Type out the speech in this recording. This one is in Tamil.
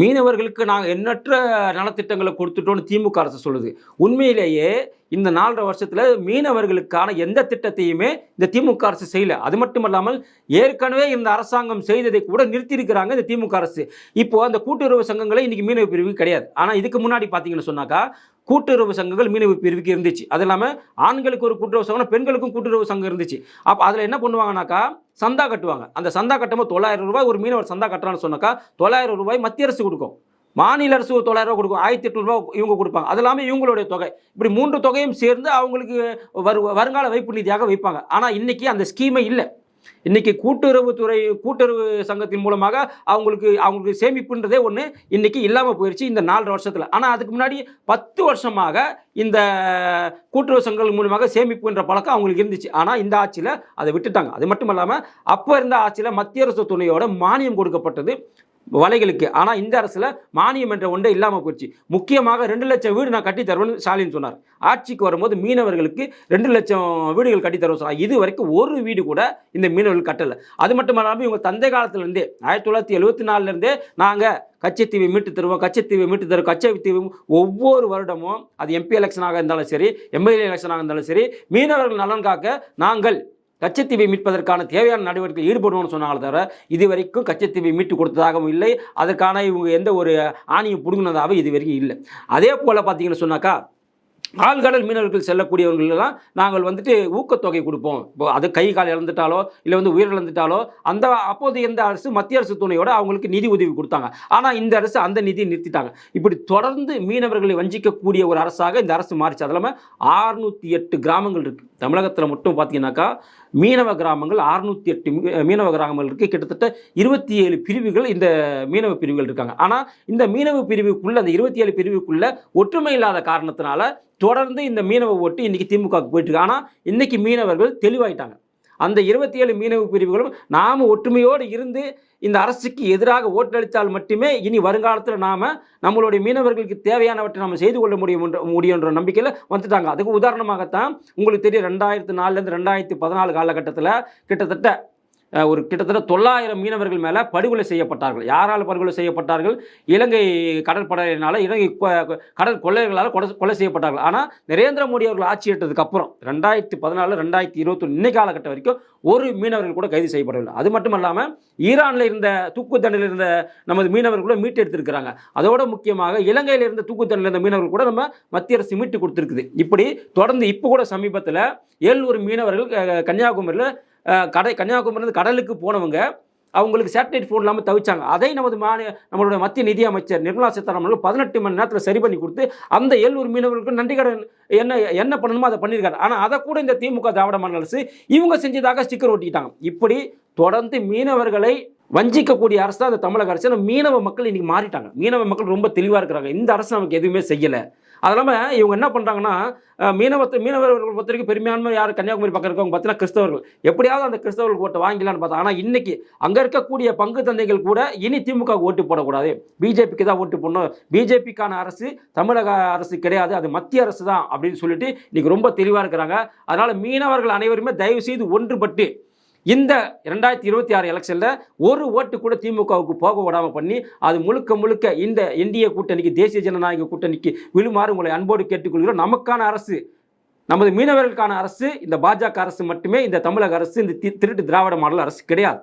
மீனவர்களுக்கு நாங்கள் எண்ணற்ற நலத்திட்டங்களை கொடுத்துட்டோம்னு திமுக அரசு சொல்லுது. உண்மையிலேயே இந்த நாலரை வருஷத்தில் மீனவர்களுக்கான எந்த திட்டத்தையுமே இந்த திமுக அரசு செய்யல. அது மட்டும் இல்லாமல் ஏற்கனவே இந்த அரசாங்கம் செய்ததை கூட நிறுத்தியிருக்கிறாங்க இந்த திமுக அரசு. இப்போ அந்த கூட்டுறவு சங்கங்களே இன்றைக்கி மீனவ பிரிவு கிடையாது. ஆனால் இதுக்கு முன்னாடி பார்த்தீங்கன்னு சொன்னாக்கா கூட்டுறவு சங்கங்கள் மீனவ பிரிவுக்கு இருந்துச்சு. அது இல்லாமல் ஆண்களுக்கு ஒரு கூட்டுறவு சங்கம் பெண்களுக்கும் கூட்டுறவு சங்கம் இருந்துச்சு. அப்போ அதில் என்ன பண்ணுவாங்கனாக்கா சந்தா கட்டுவாங்க. அந்த சந்தா கட்டும்போது தொள்ளாயிரம் ரூபாய் ஒரு மீனவர் சந்தா கட்டுறான்னு சொன்னாக்கா தொள்ளாயிரம் ரூபாய் மத்திய அரசு கொடுக்கும். மாநில அரசு ஒரு தொள்ளாயிரம் ரூபாய் கொடுக்கும். ஆயிரத்தி எட்நூறுபா இவங்க கொடுப்பாங்க. அது இல்லாமல் இவங்களுடைய தொகை. இப்படி மூன்று தொகையும் சேர்ந்து அவங்களுக்கு வரு வருங்கால வைப்பு நிதியாக வைப்பாங்க. ஆனால் இன்றைக்கி அந்த ஸ்கீமே இல்லை. இன்னைக்கு கூட்டுறவுத்துறை கூட்டுறவு சங்கத்தின் மூலமாக அவங்களுக்கு அவங்களுக்கு சேமிப்புன்றதே ஒன்று இன்னைக்கு இல்லாமல் போயிடுச்சு இந்த நாலரை வருஷத்தில். ஆனால் அதுக்கு முன்னாடி பத்து வருஷமாக இந்த கூட்டுறவு சங்கங்கள் மூலமாக சேமிப்புன்ற பழக்கம் அவங்களுக்கு இருந்துச்சு. ஆனால் இந்த ஆட்சியில் அதை விட்டுட்டாங்க. அது மட்டும் இல்லாமல் அப்போ இருந்த ஆட்சியில் மத்திய அரசு துணையோட மானியம் கொடுக்கப்பட்டது. வலைகளுக்கு. ஆனால் இந்த அரசில் மானியம் என்ற ஒன்றே இல்லாமல் போச்சு. முக்கியமாக ரெண்டு லட்சம் வீடு நான் கட்டி தருவேன் ஸ்டாலின் சொன்னார். ஆட்சிக்கு வரும்போது மீனவர்களுக்கு ரெண்டு லட்சம் வீடுகள் கட்டி தருவோம் சொன்னார். இது வரைக்கும் ஒரு வீடு கூட இந்த மீனவர்கள் கட்டலை. அது மட்டும் இல்லாமல் இவங்க தந்தை காலத்திலேருந்தே ஆயிரத்தி தொள்ளாயிரத்தி எழுபத்தி நாலுலேருந்தே நாங்கள் கச்சத்தீவை மீட்டு தருவோம் கச்சத்தீவை மீட்டு தருவோம் கச்சத்தீவும் ஒவ்வொரு வருடமும் அது எம்பி எலெக்ஷனாக இருந்தாலும் சரி எம்எல்ஏ எலெக்ஷனாக இருந்தாலும் சரி மீனவர்கள் நலன் காக்க நாங்கள் கச்சத்தீவை மீட்பதற்கான தேவையான நடவடிக்கை ஈடுபடுவோம்னு சொன்னாங்களே தவிர இதுவரைக்கும் கச்சத்தீவை மீட்டு கொடுத்ததாகவும் இல்லை. அதற்கான இவங்க எந்த ஒரு ஆணியும் பிடுங்கினதாகவும் இது வரைக்கும் இல்லை. அதே போல் பார்த்தீங்கன்னு சொன்னாக்கா ஆழ்கடல் மீனவர்கள் செல்லக்கூடியவர்களெல்லாம் நாங்கள் வந்துட்டு ஊக்கத்தொகை கொடுப்போம். இப்போ அது கை கால் இழந்துட்டாலோ இல்லை வந்து உயிரிழந்துட்டாலோ அந்த அப்போது எந்த அரசு மத்திய அரசு துணையோட அவங்களுக்கு நிதி உதவி கொடுத்தாங்க. ஆனால் இந்த அரசு அந்த நிதியை நிறுத்திட்டாங்க. இப்படி தொடர்ந்து மீனவர்களை வஞ்சிக்கக்கூடிய ஒரு அரசாக இந்த அரசு மாறிச்சு. அது இல்லாமல் ஆறுநூற்றி எட்டு கிராமங்கள் இருக்குது தமிழகத்தில் மட்டும் பார்த்தீங்கன்னாக்கா மீனவ கிராமங்கள் அறுநூத்தி எட்டு மீ- மீனவ கிராமங்கள் இருக்குது கிட்டத்தட்ட இருபத்தி ஏழு பிரிவுகள் இந்த மீனவ பிரிவுகள் இருக்காங்க. ஆனால் இந்த மீனவ பிரிவுக்குள்ளே அந்த இருபத்தி ஏழு பிரிவுக்குள்ளே ஒற்றுமை இல்லாத காரணத்தினால தொடர்ந்து இந்த மீனவ ஓட்டு இன்னைக்கு திமுகவுக்கு போயிட்டு இருக்கு ஆனால் இன்னைக்கு மீனவர்கள் தெளிவாயிட்டாங்க. அந்த இருபத்தி ஏழு மீனவ பிரிவுகளும் நாம் ஒற்றுமையோடு இருந்து இந்த அரசுக்கு எதிராக ஓட்டளித்தால் மட்டுமே இனி வருங்காலத்தில் நாம் நம்மளுடைய மீனவர்களுக்கு தேவையானவற்றை நம்ம செய்து கொள்ள முடியும் முடியுன்ற நம்பிக்கையில் வந்துட்டாங்க. அதுக்கு உதாரணமாகத்தான் உங்களுக்கு தெரியும் ரெண்டாயிரத்து நாலுலேருந்து ரெண்டாயிரத்தி பதினாலு காலகட்டத்தில் கிட்டத்தட்ட ஒரு கிட்டத்தட்ட தொள்ளாயிரம் மீனவர்கள் மேலே படுகொலை செய்யப்பட்டார்கள். யாரால் படுகொலை செய்யப்பட்டார்கள்? இலங்கை கடற்படையினால் இலங்கை கொ- கடல் கொள்ளையர்களால் கொலை கொலை செய்யப்பட்டார்கள். ஆனால் நரேந்திர மோடி அவர்கள் ஆட்சி ஏற்றதுக்கு அப்புறம் ரெண்டாயிரத்தி பதினாலு ரெண்டாயிரத்தி இருபத்தொன்று இன்னை காலகட்டம் வரைக்கும் ஒரு மீனவர்கள் கூட கைது செய்யப்படவில்லை. அது மட்டும் இல்லாமல் ஈரானில் இருந்த தூக்கு தண்டனையில் இருந்த நமது மீனவர்கள் கூட மீட்டு எடுத்திருக்கிறாங்க. அதோட முக்கியமாக இலங்கையில் இருந்த தூக்கு தண்டனையில் இருந்த மீனவர்கள் கூட நம்ம மத்திய அரசு மீட்டு கொடுத்துருக்குது. இப்படி தொடர்ந்து இப்போ கூட சமீபத்தில் ஏழ்நூறு மீனவர்கள் கன்னியாகுமரியில் கடை கன்னியாகுமரிலேருந்து கடலுக்கு போனவங்க அவங்களுக்கு சேட்டலைட் ஃபோன் இல்லாமல் தவிச்சாங்க. அதை நமது மாநில நம்மளுடைய மத்திய நிதி அமைச்சர் நிர்மலா சீதாராமன் பதினெட்டு மணி நேரத்தில் சரி பண்ணி கொடுத்து அந்த ஏழ்நூறு மீனவர்களுக்கு நன்றி கடன் என்ன என்ன பண்ணணுமோ அதை பண்ணியிருக்காரு. ஆனால் அதை கூட இந்த திமுக திராவிட மாநில அரசு இவங்க செஞ்சதாக ஸ்டிக்கர் ஒட்டிக்கிட்டாங்க. இப்படி தொடர்ந்து மீனவர்களை வஞ்சிக்கக்கூடிய அரசு தான் அந்த தமிழக அரசு. மீனவ மக்கள் இன்னைக்கு மாறிட்டாங்க. மீனவ மக்கள் ரொம்ப தெளிவாக இருக்கிறாங்க. இந்த அரசு நமக்கு எதுவுமே செய்யலை. அது இல்லாமல் இவங்க என்ன பண்ணுறாங்கன்னா அஹ், மீனவத்தை மீனவர்கள் பொறுத்த வரைக்கும் யார்? கன்னியாகுமரி பக்கம் இருக்கவங்க பார்த்தீங்கன்னா கிறிஸ்தவர்கள். எப்படியாவது அந்த கிறிஸ்தவர்கள் ஓட்டை வாங்கிலான்னு பார்த்தா ஆனால் இன்னைக்கு அங்கே இருக்கக்கூடிய பங்கு தந்தைகள் கூட இனி திமுக ஓட்டு போடக்கூடாது. பிஜேபிக்கு தான் ஓட்டு போடணும். பிஜேபிக்கான அரசு தமிழக அரசு கிடையாது. அது மத்திய அரசு தான் அப்படின்னு சொல்லிட்டு இன்னைக்கு ரொம்ப தெளிவாக இருக்கிறாங்க. அதனால் மீனவர்கள் அனைவருமே தயவு செய்து ஒன்றுபட்டு இந்த ரெண்டாயிரத்தி இருபத்தி ஆறு எலெக்ஷனில் ஒரு ஓட்டு கூட திமுகவுக்கு போக விடாமல் பண்ணி அது முழுக்க முழுக்க இந்த என்டிஏ கூட்டணிக்கு தேசிய ஜனநாயக கூட்டணிக்கு விழுமாறு உங்களை அன்போடு கேட்டுக்கொள்கிறோம். நமக்கான அரசு நமது மீனவர்களுக்கான அரசு இந்த பாஜக அரசு மட்டுமே இந்த தமிழக அரசு இந்த தி- திருட்டு திராவிட மாடல் அரசு கிடையாது.